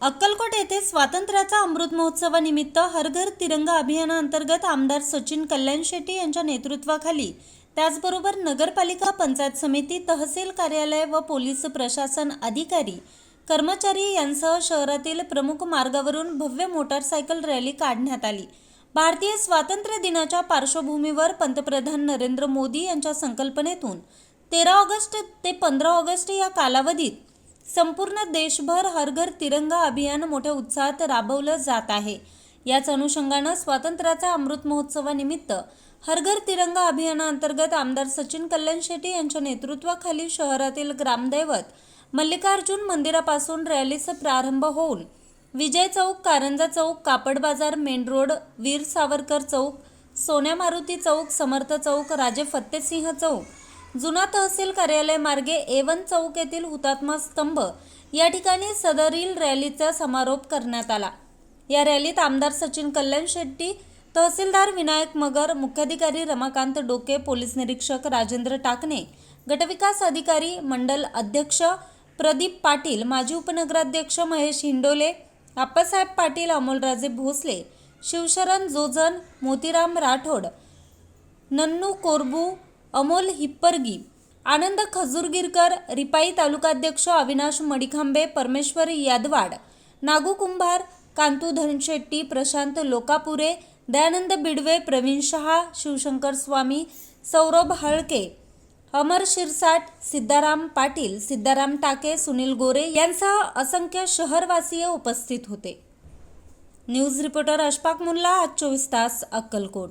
अक्कलकोट येथे स्वातंत्र्याचा अमृत महोत्सवानिमित्त हर घर तिरंगा अभियानाअंतर्गत आमदार सचिन कल्याण शेट्टी यांच्या नेतृत्वाखाली त्याचबरोबर नगरपालिका पंचायत समिती तहसील कार्यालय व पोलीस प्रशासन अधिकारी कर्मचारी यांसह शहरातील प्रमुख मार्गावरून भव्य मोटारसायकल रॅली काढण्यात आली. भारतीय स्वातंत्र्य दिनाच्या पार्श्वभूमीवर पंतप्रधान नरेंद्र मोदी यांच्या संकल्पनेतून तेरा ऑगस्ट ते पंधरा ऑगस्ट या कालावधीत संपूर्ण देशभर हर घर तिरंगा अभियान मोठ्या उत्साहात राबवलं जात आहे. याच अनुषंगानं स्वातंत्र्याचा अमृत महोत्सवानिमित्त हर घर तिरंगा अभियानाअंतर्गत आमदार सचिन कल्याण शेट्टी यांच्या नेतृत्वाखाली शहरातील ग्रामदैवत मल्लिकार्जुन मंदिरापासून रॅलीचा प्रारंभ होऊन विजय चौक कारंजा चौक कापड बाजार मेन रोड वीर सावरकर चौक सोन्या मारुती चौक समर्थ चौक राजे फत्तेसिंह चौक जुना तहसील कार्यालय मार्गे एवन चौक येथील हुतात्मा स्तंभ या ठिकाणी सदरील रॅलीचा समारोप करण्यात आला. या रॅलीत आमदार सचिन कल्याण शेट्टी तहसीलदार विनायक मगर मुख्याधिकारी रमाकांत डोके पोलीस निरीक्षक राजेंद्र टाकणे गटविकास अधिकारी मंडल अध्यक्ष प्रदीप पाटील माजी उपनगराध्यक्ष महेश हिंडोले आप्पासाहेब पाटील अमोलराजे भोसले शिवशरण जोजन मोतीराम राठोड नन्नू कोरबू अमोल हिप्परगी आनंद खजूरगिरकर रिपाई तालुकाध्यक्ष अविनाश मडिखांबे परमेश्वर यादवाड नागू कुंभार कांतू धनशेट्टी प्रशांत लोकापुरे दयानंद बिडवे प्रवीण शहा शिवशंकर स्वामी सौरभ हळके अमर शिरसाट सिद्धाराम पाटील सिद्धाराम टाके सुनील गोरे यांसह असंख्य शहरवासीय उपस्थित होते. न्यूज रिपोर्टर अशफाक मुल्ला आज चोवीस तास अक्कलकोट.